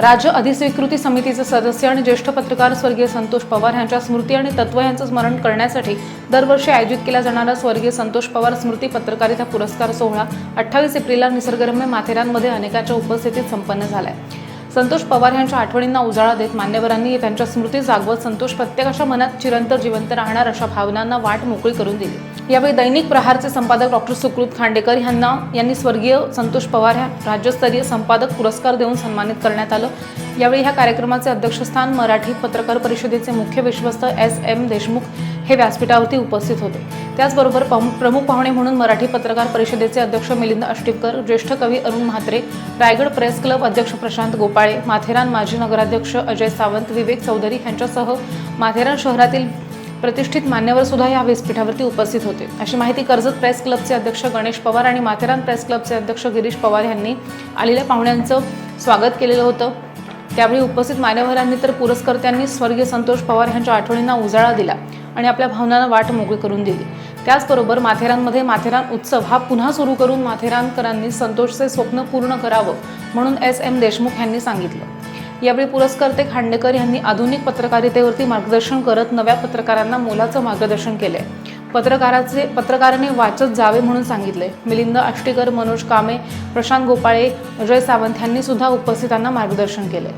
राज्य अधिस्वीकृती समितीचे सदस्य आणि ज्येष्ठ पत्रकार स्वर्गीय संतोष पवार यांच्या स्मृती आणि तत्व यांचं स्मरण करण्यासाठी दरवर्षी आयोजित केला जाणारा स्वर्गीय संतोष पवार स्मृती पत्रकारिता पुरस्कार सोहळा अठ्ठावीस एप्रिलला निसर्गरम्य माथेरानमध्ये अनेकांच्या उपस्थितीत संपन्न झालाय. संतोष पवार यांच्या आठवणींना उजाळा देत मान्यवरांनी त्यांच्या स्मृती जागवत संतोष प्रत्येकाच्या मनात चिरंतर जिवंत राहणार अशा भावनांना वाट मोकळी करून दिली. यावेळी दैनिक प्रहारचे संपादक डॉक्टर सुकृत खांडेकर यांना यांनी स्वर्गीय संतोष पवार ह्या राज्यस्तरीय संपादक पुरस्कार देऊन सन्मानित करण्यात आलं. यावेळी ह्या कार्यक्रमाचे अध्यक्षस्थान मराठी पत्रकार परिषदेचे मुख्य विश्वस्त एस. एम. देशमुख हे व्यासपीठावरती उपस्थित होते. त्याचबरोबर प्रमुख पाहुणे म्हणून मराठी पत्रकार परिषदेचे अध्यक्ष मिलिंद अष्टिपकर ज्येष्ठ कवी अरुण म्हात्रे रायगड प्रेस क्लब अध्यक्ष प्रशांत गोपाळे माथेरान माजी नगराध्यक्ष अजय सावंत विवेक चौधरी यांच्यासह माथेरान शहरातील प्रतिष्ठित मान्यवर सुद्धा या व्यासपीठावरती उपस्थित होते. अशी माहिती कर्जत प्रेस क्लबचे अध्यक्ष गणेश पवार आणि माथेरान प्रेस क्लबचे अध्यक्ष गिरीश पवार यांनी आलेल्या पाहुण्यांचं स्वागत केलेलं होतं. त्यावेळी उपस्थित मान्यवरांनी तर पुरस्कर्त्यांनी स्वर्गीय संतोष पवार यांच्या आठवणींना उजाळा दिला आणि आपल्या भावनांना वाट मोकळी करून दिली. त्याचबरोबर माथेरानमध्ये माथेरान उत्सव हा पुन्हा सुरू करून माथेरानकरांनी संतोषचे स्वप्न पूर्ण करावं म्हणून एस एम देशमुख यांनी सांगितलं. यावेळी पुरस्कर्ते खांडेकर यांनी आधुनिक पत्रकारितेवरती मार्गदर्शन करत नव्या पत्रकारांना मोलाचं मार्गदर्शन केलंय. पत्रकाराचे पत्रकाराने वाचत जावे म्हणून सांगितले मिलिंद आष्टीकर मनोज कामे प्रशांत गोपाळे अजय सावंत यांनी सुद्धा उपस्थितांना मार्गदर्शन केले